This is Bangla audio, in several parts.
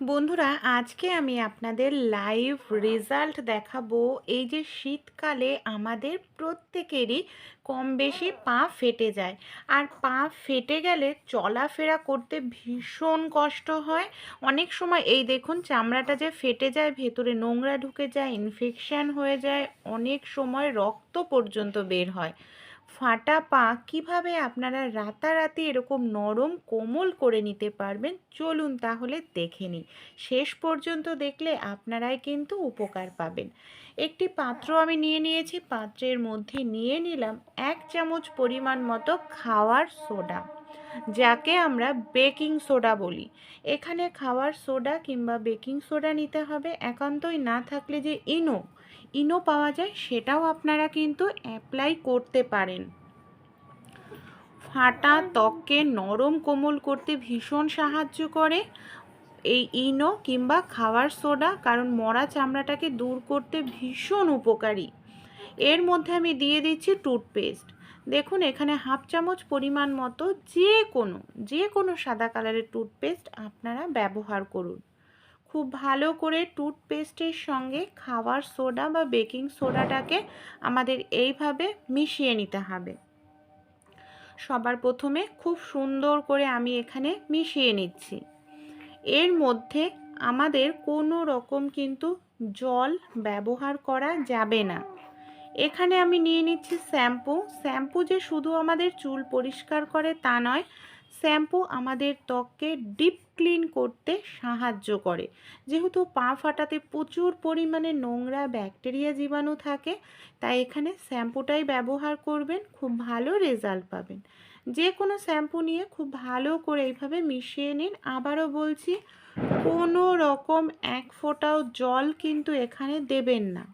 বন্ধুরা, আজকে আমি আপনাদের লাইভ রেজাল্ট দেখাবো। এই যে শীতকালে আমাদের প্রত্যেকেরই কম বেশি পা ফেটে যায়। আর পা ফেটে গেলে চলাফেরা করতে ভীষণ কষ্ট হয়। অনেক সময় এই দেখুন, চামড়াটা যে ফেটে যায়, ভেতরে নোংরা ঢুকে যায় ইনফেকশান হয়ে যায়, অনেক সময় রক্ত পর্যন্ত বের হয়। ফাটা পা কীভাবে আপনারা রাতারাতি এরকম নরম কোমল করে নিতে পারবেন? চলুন তাহলে দেখে নিই। শেষ পর্যন্ত দেখলে আপনারাই কিন্তু উপকার পাবেন। একটি পাত্র আমি নিয়ে নিয়েছি, পাত্রের মধ্যে নিয়ে নিলাম এক চামচ পরিমাণ মতো খাওয়ার সোডা, যাকে আমরা বেকিং সোডা বলি। এখানে খাওয়ার সোডা কিংবা বেকিং সোডা নিতে হবে। একান্তই না থাকলে যে ইনো ইনো পাওয়া যায়, সেটাও আপনারা কিন্তু অ্যাপ্লাই করতে পারেন। ফাটা ত্বককে নরম কোমল করতে ভীষণ সাহায্য করে এই ইনো কিংবা খাওয়ার সোডা, কারণ মরা চামড়াটাকে দূর করতে ভীষণ উপকারী। এর মধ্যে আমি দিয়ে দিচ্ছি টুথপেস্ট। দেখুন, এখানে হাফ চামচ পরিমাণ মতো যে কোনো যে কোনো সাদা কালারের টুথপেস্ট আপনারা ব্যবহার করুন। খুব ভালো করে টুথপেস্টের সঙ্গে খাওয়ার সোডা বা বেকিং সোডাটাকে আমাদের এইভাবে মিশিয়ে নিতে হবে। সবার প্রথমে খুব সুন্দর করে আমি এখানে মিশিয়ে নিচ্ছি। এর মধ্যে আমাদের কোনো রকম কিন্তু জল ব্যবহার করা যাবে না। এখানে আমি নিয়ে নিচ্ছি শ্যাম্পু। শ্যাম্পু যে শুধু আমাদের চুল পরিষ্কার করে তা নয় শ্যাম্পু আমাদের ত্বককে ডিপ ক্লিন করতে সাহায্য করে। যেহেতু পা ফাটাতে প্রচুর পরিমাণে নোংরা ব্যাকটেরিয়া জীবাণু থাকে, তাই এখানে শ্যাম্পুটাই ব্যবহার করবেন, খুব ভালো রেজাল্ট পাবেন। যে কোনো শ্যাম্পু নিয়ে খুব ভালো করে এইভাবে মিশিয়ে নিন। আবারও বলছি, কোনো রকম এক ফোঁটাও জল কিন্তু এখানে দেবেন না।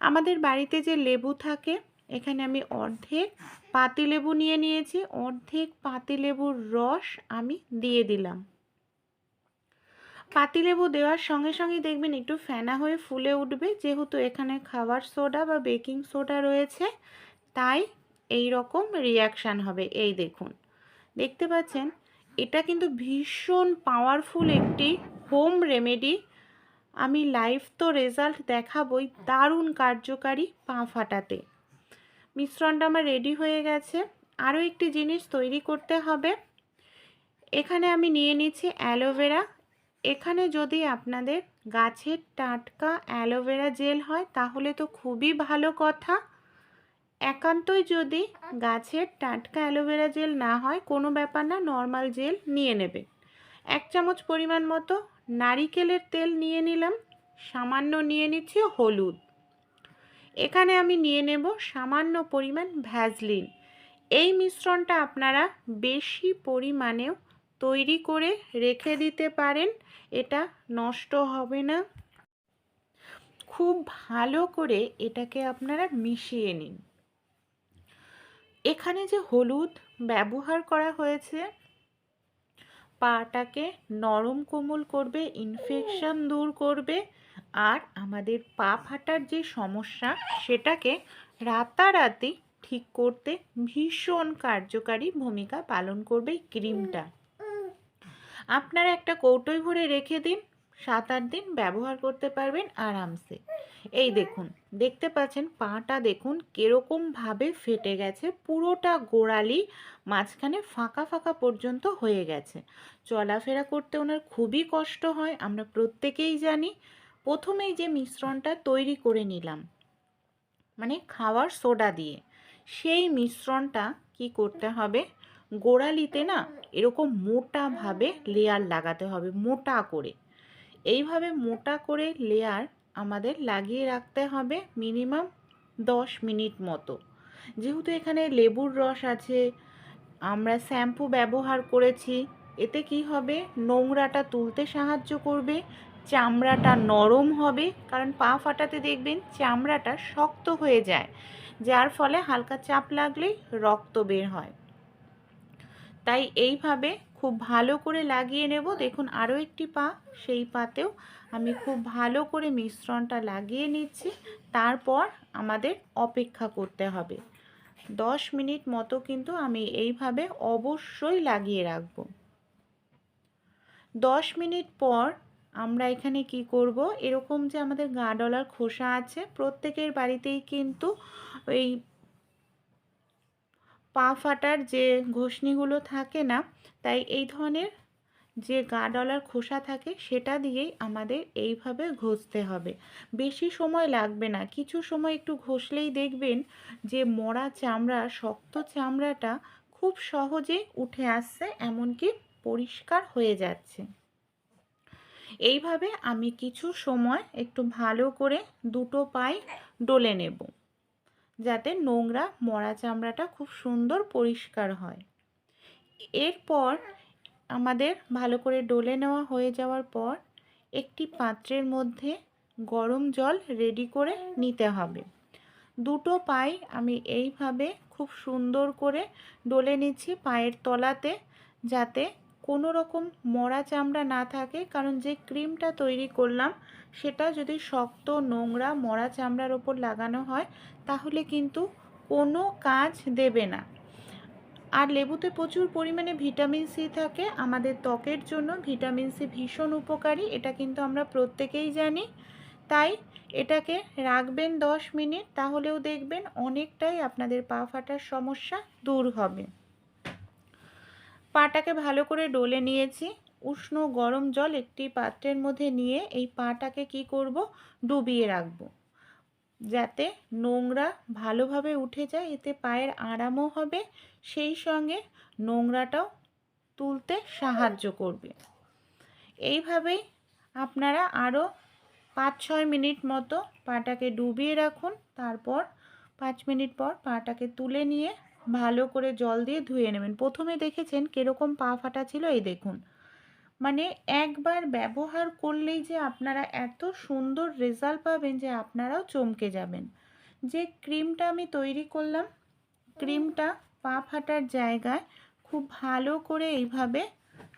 আমাদের বাড়িতে যে লেবু থাকে এখানে আমি অর্ধেক পাতিলেবু নিয়ে নিয়েছি, অর্ধেক পাতিলেবুর রস আমি দিয়ে দিলাম। পাতিলেবু দেওয়ার সঙ্গে সঙ্গেই দেখবেন একটু ফেনা হয়ে ফুলে উঠবে, যেহেতু এখানে খাবার সোডা বা বেকিং সোডা রয়েছে, তাই এই রকম রিয়াকশান হবে। এই দেখুন, দেখতে পাচ্ছেন? এটা কিন্তু ভীষণ পাওয়ারফুল একটি হোম রেমেডি আমি লাইভ তো রেজাল্ট দেখাবই, দারুণ কার্যকারী পা ফাটাতে। মিশ্রণটা আমার রেডি হয়ে গেছে। আরও একটি জিনিস তৈরি করতে হবে। এখানে আমি নিয়ে নিচ্ছি অ্যালোভেরা এখানে যদি আপনাদের গাছের টাটকা অ্যালোভেরা জেল হয়, তাহলে তো খুবই ভালো কথা। একান্তই যদি গাছের টাটকা অ্যালোভেরা জেল না হয়, কোনো ব্যাপার না নর্মাল জেল নিয়ে নেবে। এক চামচ পরিমাণ মতো নারিকেলের তেল নিয়ে নিলাম। সামান্য নিয়ে নিচ্ছি হলুদ। এখানে আমি নিয়ে নেব সামান্য পরিমাণ ভ্যাজলিন এই মিশ্রণটা আপনারা বেশি পরিমাণেও তৈরি করে রেখে দিতে পারেন, এটা নষ্ট হবে না। খুব ভালো করে এটাকে আপনারা মিশিয়ে নিন। এখানে যে হলুদ ব্যবহার করা হয়েছে, পাটাকে নরম কোমল করবে ইনফেকশন দূর করবে। আর আমাদের পা ফাটার যে সমস্যা, সেটাকে রাতারাতি ঠিক করতে ভীষণ কার্যকারী ভূমিকা পালন করবে ক্রিমটা। আপনারা একটা কৌটোয় ভরে রেখে দিন, সাত আট দিন ব্যবহার করতে পারবেন আরামসে। এই দেখুন, দেখতে পাচ্ছেন পাটা দেখুন কীরকমভাবে ফেটে গেছে, পুরোটা গোড়ালি মাঝখানে ফাঁকা ফাঁকা পর্যন্ত হয়ে গেছে। চলাফেরা করতে ওনার খুবই কষ্ট হয়, আমরা প্রত্যেকেই জানি। প্রথমেই যে মিশ্রণটা তৈরি করে নিলাম মানে খাওয়ার সোডা দিয়ে, সেই মিশ্রণটা কি করতে হবে? গোড়ালিতে না এরকম মোটাভাবে লেয়ার লাগাতে হবে, মোটা করে। এইভাবে মোটা করে লেয়ার আমাদের লাগিয়ে রাখতে হবে মিনিমাম দশ মিনিট মতো। যেহেতু এখানে লেবুর রস আছে, আমরা শ্যাম্পু ব্যবহার করেছি, এতে কি হবে? নোংরাটা তুলতে সাহায্য করবে চামড়াটা নরম হবে, কারণ পা ফাটাতে দেখবেন চামড়াটা শক্ত হয়ে যায়, যার ফলে হালকা চাপ লাগলেই রক্ত বের হয়। তাই এইভাবে খুব ভালো করে লাগিয়ে নেব। দেখুন আরও একটি পা, সেই পাতেও আমি খুব ভালো করে মিশ্রণটা লাগিয়ে নিচ্ছি। তারপর আমাদের অপেক্ষা করতে হবে। দশ মিনিট মতো কিন্তু আমি এইভাবে অবশ্যই লাগিয়ে রাখব। দশ মিনিট পর আমরা এখানে কি করব? এরকম যে আমাদের গা ডলার খোসা আছে, প্রত্যেকের বাড়িতেই কিন্তু ওই পা ফাটার যে ঘষনিগুলো থাকে না, তাই এই ধরনের যে গা ডলার খোসা থাকে, সেটা দিয়েই আমাদের এইভাবে ঘষতে হবে। বেশি সময় লাগবে না। কিছু সময় একটু ঘষলেই দেখবেন যে মরা চামড়া, শক্ত চামড়াটা খুব সহজেই উঠে আসছে, এমনকি পরিষ্কার হয়ে যাচ্ছে। এইভাবে আমি কিছু সময় একটু ভালো করে দুটো পাই ডলে নেব, যাতে নোংরা মরা চামড়াটা খুব সুন্দর পরিষ্কার হয়। এরপর আমাদের ভালো করে ডলে নেওয়া হয়ে যাওয়ার পর একটি পাত্রের মধ্যে গরম জল রেডি করে নিতে হবে। দুটো পাই আমি এইভাবে খুব সুন্দর করে ডলে নিচ্ছি পায়ের তলাতে, যাতে কোনো রকম মরা চামড়া না থাকে, কারণ যে ক্রিমটা তৈরি করলাম, সেটা যদি শক্ত, নোংরা, মরা চামড়ার ওপর লাগানো হয়, তাহলে কিন্তু কোনো কাজ দেবে না। আর লেবুতে প্রচুর পরিমাণে ভিটামিন সি থাকে, আমাদের ত্বকের জন্য ভিটামিন সি ভীষণ উপকারী, এটা কিন্তু আমরা প্রত্যেকেই জানি। তাই এটাকে রাখবেন দশ মিনিট, তাহলেও দেখবেন অনেকটাই আপনাদের পা ফাটার সমস্যা দূর হবে। পাটাকে ভালো করে ডলে নিয়েছি। উষ্ণ গরম জল একটি পাত্রের মধ্যে নিয়ে এই পাটাকে কি করব? ডুবিয়ে রাখব। যাতে নোংরা ভালোভাবে উঠে যায়, এতে পায়ের আরামও হবে, সেই সঙ্গে নোংরাটাও তুলতে সাহায্য করবে। এইভাবেই আপনারা আরও পাঁচ ছয় মিনিট মতো পাটাকে ডুবিয়ে রাখুন। তারপর পাঁচ মিনিট পর পাটাকে তুলে নিয়ে ভালো করে জল দিয়ে ধুয়ে নেবেন। প্রথমে দেখেছেন কীরকম পা ফাটা ছিল, এই দেখুন। মানে একবার ব্যবহার করলেই যে আপনারা এত সুন্দর রেজাল্ট পাবেন যে আপনারাও চমকে যাবেন। যে ক্রিমটা আমি তৈরি করলাম, ক্রিমটা পা ফাটার জায়গায় খুব ভালো করে এইভাবে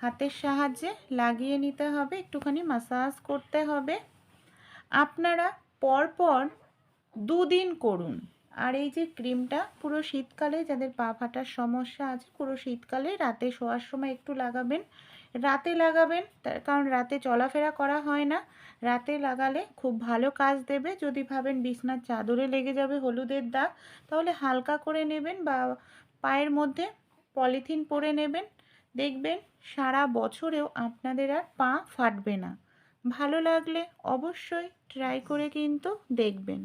হাতের সাহায্যে লাগিয়ে নিতে হবে, একটুখানি মাসাজ করতে হবে। আপনারা পরপর দুদিন করুন। আর এই যে ক্রিমটা, পুরো শীতকালে যাদের পা ফাটার সমস্যা আছে, পুরো শীতকালে রাতে শোয়ার সময় একটু লাগাবেন। রাতে লাগাবেন তার কারণ রাতে চলাফেরা করা হয় না। রাতে লাগালে খুব ভালো কাজ দেবে। যদি ভাবেন বিছনার চাদরে লেগে যাবে হলুদের দাগ, তাহলে হালকা করে নেবেন বা পায়ের মধ্যে পলিথিন পরে নেবেন। দেখবেন সারা বছরেও আপনাদের আর পা ফাটবে না। ভালো লাগলে অবশ্যই ট্রাই করে কিন্তু দেখবেন।